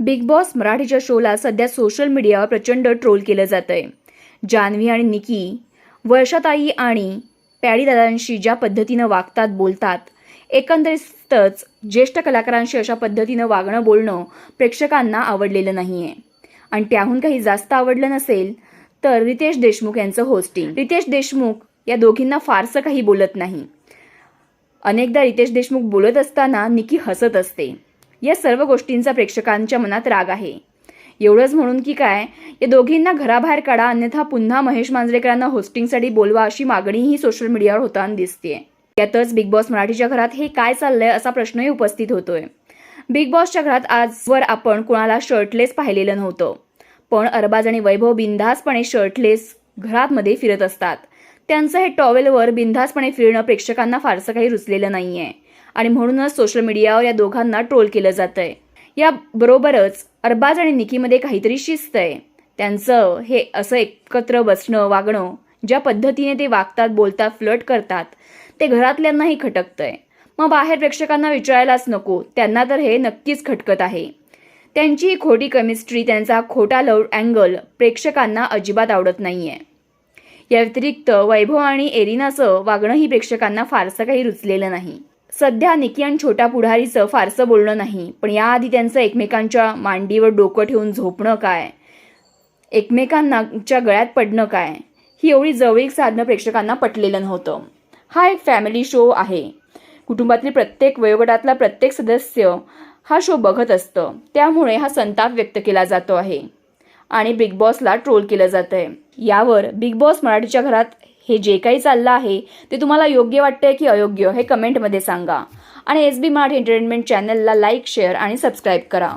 Big boss मराठीच्या शोला सध्या सोशल मीडियावर प्रचंड ट्रोल केलं जात आहे जान्हवी आणि निकी वर्षाताई आणि पॅडीदादांशी ज्या पद्धतीनं वागतात बोलतात एकंदरीतच ज्येष्ठ कलाकारांशी अशा पद्धतीनं वागणं बोलणं प्रेक्षकांना आवडलेलं नाही आहे आणि त्याहून काही जास्त आवडलं नसेल तर रितेश देशमुख यांचं होस्टिंग रितेश देशमुख या दोघींना फारसं काही बोलत नाही. अनेकदा रितेश देशमुख बोलत असताना निकी हसत असते. या सर्व गोष्टींचा प्रेक्षकांच्या मनात राग आहे. एवढंच म्हणून की काय या दोघींना घराबाहेर काढा अन्यथा पुन्हा महेश मांजरेकरांना होस्टिंगसाठी बोलवा अशी मागणीही सोशल मीडियावर होताना दिसते त्यातच बिग बॉस मराठीच्या घरात हे काय चाललंय असा प्रश्नही उपस्थित होतोय. बिग बॉसच्या घरात आजवर आपण कुणाला शर्टलेस पाहिलेलं नव्हतं. पण अरबाज आणि वैभव बिनधासपणे शर्टलेस घरातमध्ये फिरत असतात. त्यांचं हे टॉवेलवर बिनधासपणे फिरणं प्रेक्षकांना फारसं काही रुचलेलं नाहीये. आणि म्हणूनच सोशल मीडियावर या दोघांना ट्रोल केलं जात आहे या बरोबरच अरबाज आणि निकीमध्ये काहीतरी शिस्त आहे त्यांचं हे असं एकत्र बसणं वागणं ज्या पद्धतीने ते वागतात बोलतात फ्लट करतात ते घरातल्यांनाही खटकतंय. मग बाहेर प्रेक्षकांना विचारायलाच नको त्यांना तर हे नक्कीच खटकत आहे. त्यांची ही खोटी केमिस्ट्री त्यांचा खोटा लव अँगल प्रेक्षकांना अजिबात आवडत नाहीये. या व्यतिरिक्त वैभव आणि एरिनाचं वागणंही प्रेक्षकांना फारसं काही रुचलेलं नाही. सध्या निकी आणि छोट्या पुढारीचं फारसं बोलणं नाही पण याआधी त्यांचं एकमेकांच्या मांडीवर डोकं ठेवून झोपणं काय? एकमेकांनाच्या गळ्यात पडणं काय? ही एवढी जवळीक साधणं प्रेक्षकांना पटलेलं नव्हतं. हा एक फॅमिली शो आहे. कुटुंबातील प्रत्येक वयोगटातला प्रत्येक सदस्य हा शो बघत असतं. त्यामुळे हा संताप व्यक्त केला जातो आहे. आणि बिग बॉसला ट्रोल केलं जातं आहे यावर बिग बॉस मराठीच्या घरात हे जे काही चाललं आहे ते तुम्हाला योग्य वाटतंय की अयोग्य हे कमेंटमध्ये सांगा. आणि एस बी मार्ट एंटरटेनमेंट चॅनलला लाईक शेअर आणि सबस्क्राईब करा.